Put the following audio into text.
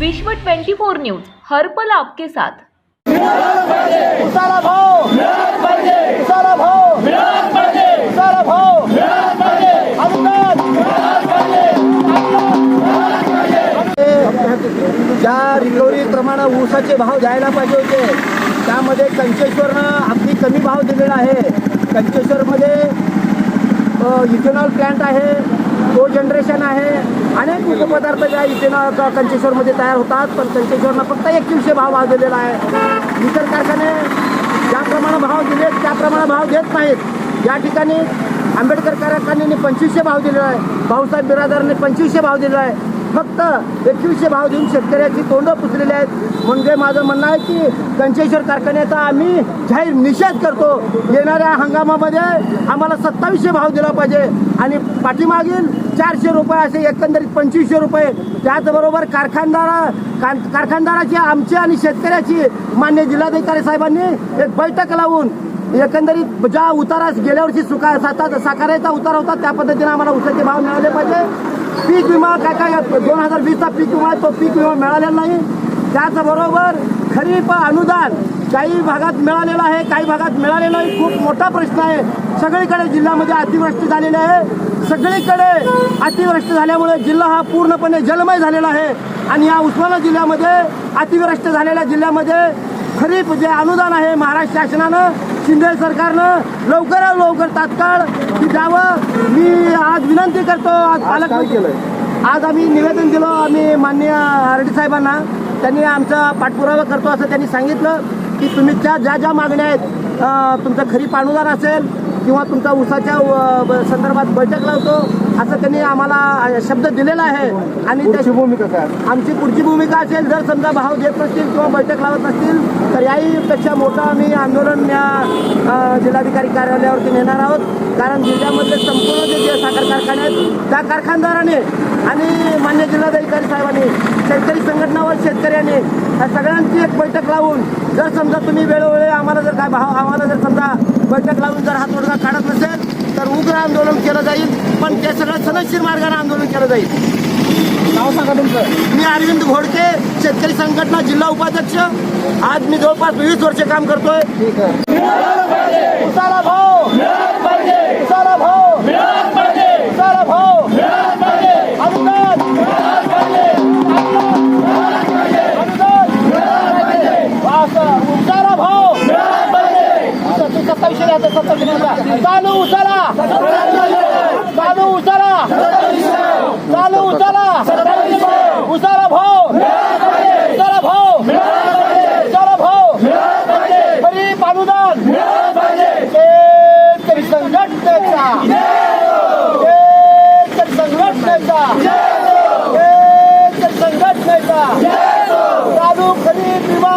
विश्व 24 न्यूज हर्पल आपके साथ. उसाला भाव ज्या रिकव्हरी प्रमाणे ऊसाचे भाव द्यायला पाहिजे होते त्यामध्ये कंचेश्वरनं अगदी कमी भाव दिलेला आहे. कंचेश्वरमध्ये इथेनॉल प्लॅन्ट आहे. को जनरेशन आहे. अनेक उपपदार्थ ज्या इथेनॉल क- कंचेश्वरमध्ये तयार होतात पण कंचेश्वरनं फक्त एकवीसशे भाव भाव दिलेला आहे. इतर कारखाने ज्याप्रमाणे भाव दिले त्याप्रमाणे भाव देत नाहीत. या ठिकाणी आंबेडकर कारखान्याने पंचवीसशे भाव दिलेला आहे. भाऊसाहेब बिरादारने पंचवीसशे भाव दिलेला आहे. फक्त एकवीसशे भाव देऊन शेतकऱ्याची तोंडं पुसलेली आहेत. म्हणजे माझं म्हणणं आहे की कंचेश्वर कारखान्याचा आम्ही जाहीर निषेध करतो. येणाऱ्या हंगामामध्ये आम्हाला सत्तावीसशे भाव दिला पाहिजे. आणि पाठीमागील चारशे रुपये असे एकंदरीत पंचवीसशे रुपये त्याचबरोबर कारखानदार का कारखानदाराची आमची आणि शेतकऱ्याची मान्य जिल्हाधिकारी साहेबांनी एक बैठक लावून एकंदरीत ज्या उतारा गेल्या वर्षी सुका साता साकारायचा उतार होता त्या पद्धतीने आम्हाला उसाचे भाव मिळाले पाहिजे. पीक विमा काय काय दोन हजार वीसचा पीक विमा तो पीक विमा मिळालेला नाही. त्याचबरोबर खरीप अनुदान काही भागात मिळालेलं आहे काही भागात मिळालेलं नाही. खूप मोठा प्रश्न आहे. सगळीकडे जिल्ह्यामध्ये अतिवृष्टी झालेली आहे. सगळीकडे अतिवृष्टी झाल्यामुळे जिल्हा हा पूर्णपणे जलमय झालेला आहे. आणि या उस्मानाबाद जिल्ह्यामध्ये अतिवृष्टी झालेल्या जिल्ह्यामध्ये खरीप जे अनुदान आहे महाराष्ट्र शासनानं शिंदे सरकारनं लवकरात लवकर तात्काळ की द्यावं मी आज विनंती करतो. आज पालक आज आम्ही निवेदन दिलं. आम्ही माननीय आरडी साहेबांना. त्यांनी आमचा पाठपुरावा करतो असं त्यांनी सांगितलं की तुम्ही त्या ज्या ज्या मागण्या आहेत तुमचं खरीप अनुदान असेल किंवा तुमचा ब- संदर्भात बैठक लावतो असं त्यांनी आम्हाला शब्द दिलेला आहे. आणि त्याची भूमिका काय? आमची पुढची भूमिका असेल जर समजा भाव देत नसतील किंवा बैठक लावत नसतील तर याहीपेक्षा मोठं आम्ही आंदोलन या जिल्हाधिकारी कार्यालयावरती नेणार आहोत. कारण जिल्ह्यामधले संपूर्ण जे जे साखर कारखाने आहेत त्या कारखानदाराने आणि मान्य जिल्हाधिकारी साहेबांनी शेतकरी संघटनावर शेतकऱ्यांनी या सगळ्यांची एक बैठक लावून जर समजा तुम्ही वेळोवेळी आम्हाला जर काय भाव आम्हाला जर समजा बैठक लावून जर हा तोडगा काढत नसेल तर उग्र आंदोलन केलं जाईल पण ते सगळं सनदशीर मार्गाने आंदोलन केलं जाईल. नाव सांगा तुमचं. मी अरविंद घोडके शेतकरी संघटना जिल्हा उपाध्यक्ष. आज मी जवळपास वीस वर्ष काम करतोय. उसाला भाव. उसाला भाव. तू सत्तावीसशे राहते चालू उचला. चालू उचला. चालू उचला. उचला भाऊ. उचला भाऊ. उचला भाऊ. गरीब अनुदान शेतकरी संघटनेचा. शेतकरी संघटनेचा. शेतकरी संघटनेचा. चालू खरीप विमा.